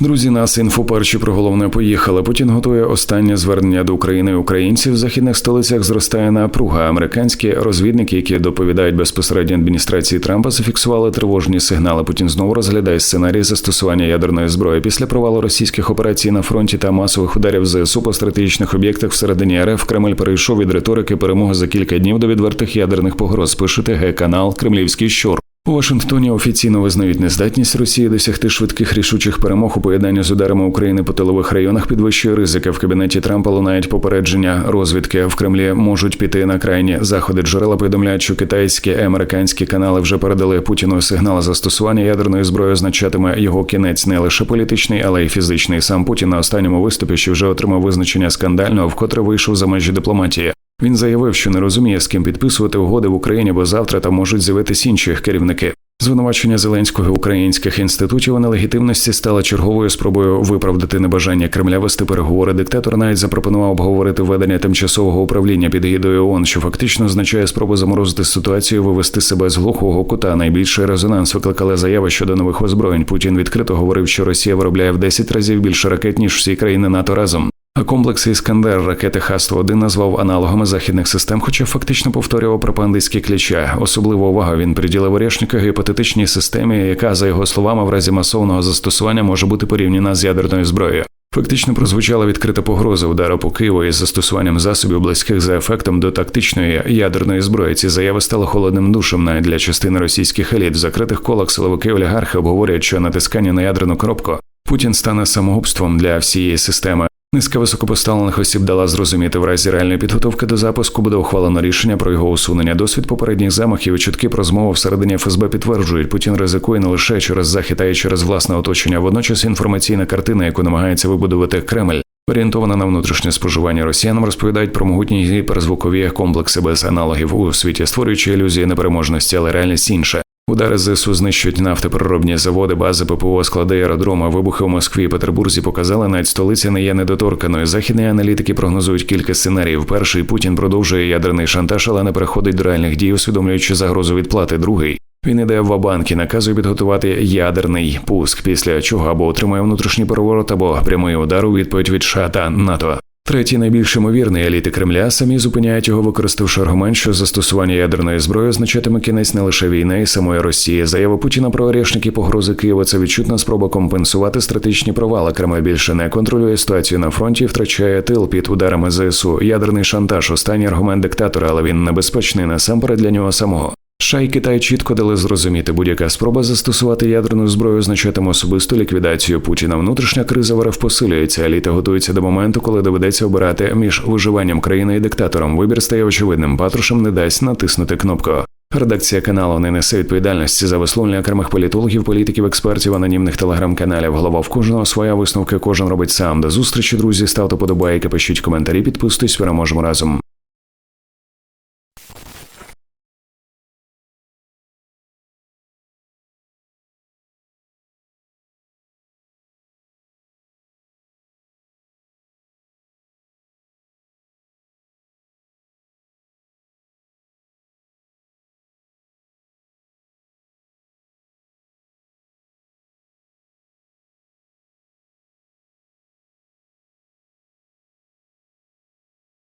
Друзі, нас інфоперші про головне поїхали. Путін готує останнє звернення до України українців. В західних столицях зростає напруга. Американські розвідники, які доповідають безпосередньо адміністрації Трампа, зафіксували тривожні сигнали. Путін знову розглядає сценарій застосування ядерної зброї після провалу російських операцій на фронті та масових ударів ЗСУ по стратегічних об'єктах всередині РФ. Кремль перейшов від риторики перемоги за кілька днів до відвертих ядерних погроз. Пише ТГ канал Кремлівський щур. У Вашингтоні офіційно визнають нездатність Росії досягти швидких рішучих перемог у поєднанні з ударами України по тилових районах підвищує ризики. В кабінеті Трампа лунають попередження розвідки в Кремлі можуть піти на крайні заходи. Джерела повідомляють, що китайські і американські канали вже передали Путіну сигнал застосування ядерної зброї. Означатиме його кінець не лише політичний, але й фізичний. Сам Путін на останньому виступі, що вже отримав визначення скандального, вкотре вийшов за межі дипломатії. Він заявив, що не розуміє, з ким підписувати угоди в Україні, бо завтра там можуть з'явитись інші керівники. Звинувачення Зеленського українських інститутів у нелегітимності стало черговою спробою виправдати небажання Кремля вести переговори. Диктатор навіть запропонував обговорити введення тимчасового управління під гідою ООН, що фактично означає спробу заморозити ситуацію, вивести себе з глухого кута. Найбільший резонанс викликали заяви щодо нових озброєнь. Путін відкрито говорив, що Росія виробляє в 10 разів більше ракет ніж всі країни НАТО разом. А комплекс Іскандер ракети Х-101 назвав аналогами західних систем, хоча фактично повторював пропагандистські кліча. Особливу увагу він приділив Орешника гіпотетичній системі, яка, за його словами, в разі масовного застосування може бути порівняна з ядерною зброєю. Фактично прозвучала відкрита погроза удару по Києву із застосуванням засобів близьких за ефектом до тактичної ядерної зброї. Ці заяви стали холодним душем навіть для частини російських еліт. В закритих колах силовики олігархи обговорюють, що натискання на ядерну коробку Путін стане самогубством для всієї системи. Низка високопоставлених осіб дала зрозуміти в разі реальної підготовки до запуску буде ухвалено рішення про його усунення. Досвід попередніх замахів і чутки про змову всередині ФСБ підтверджують, Путін ризикує не лише через захід, а й через власне оточення. Водночас інформаційна картина, яку намагається вибудувати Кремль. Орієнтована на внутрішнє споживання росіянам розповідають про могутні гіперзвукові комплекси без аналогів у світі, створюючи ілюзії непереможності, але реальність інша. Удари ЗСУ знищують нафтопереробні заводи, бази ППО, склади аеродроми. Вибухи у Москві і Петербурзі показали, навіть столиця не є недоторканою. Західні аналітики прогнозують кілька сценаріїв. Перший Путін продовжує ядерний шантаж, але не переходить до реальних дій, усвідомлюючи загрозу відплати. Другий він іде в Вабанк і наказує підготувати ядерний пуск, після чого або отримає внутрішній переворот, або прямий удар у відповідь від США та НАТО. Третій найбільш ймовірний еліти Кремля самі зупиняють його, використавши аргумент, що застосування ядерної зброї означатиме кінець не лише війни і самої Росії. Заява Путіна про орешники погрози Києва це відчутна спроба компенсувати стратегічні провали. Кремль більше не контролює ситуацію на фронті, і втрачає тил під ударами ЗСУ. Ядерний шантаж останній аргумент диктатора, але він небезпечний насамперед для нього самого. США і Китай чітко дали зрозуміти, будь-яка спроба застосувати ядерну зброю означатиме особисту ліквідацію Путіна. Внутрішня криза в РФ посилюється. Еліта готується до моменту, коли доведеться обирати між виживанням країни і диктатором. Вибір стає очевидним. Патрушем не дасть натиснути кнопку. Редакція каналу не несе відповідальності за висловлення окремих політологів, політиків, експертів, анонімних телеграм-каналів. Голова в кожного своя висновки кожен робить сам. До зустрічі, друзі. Ставте подобайки, пишіть коментарі, підписуйтесь, переможемо разом.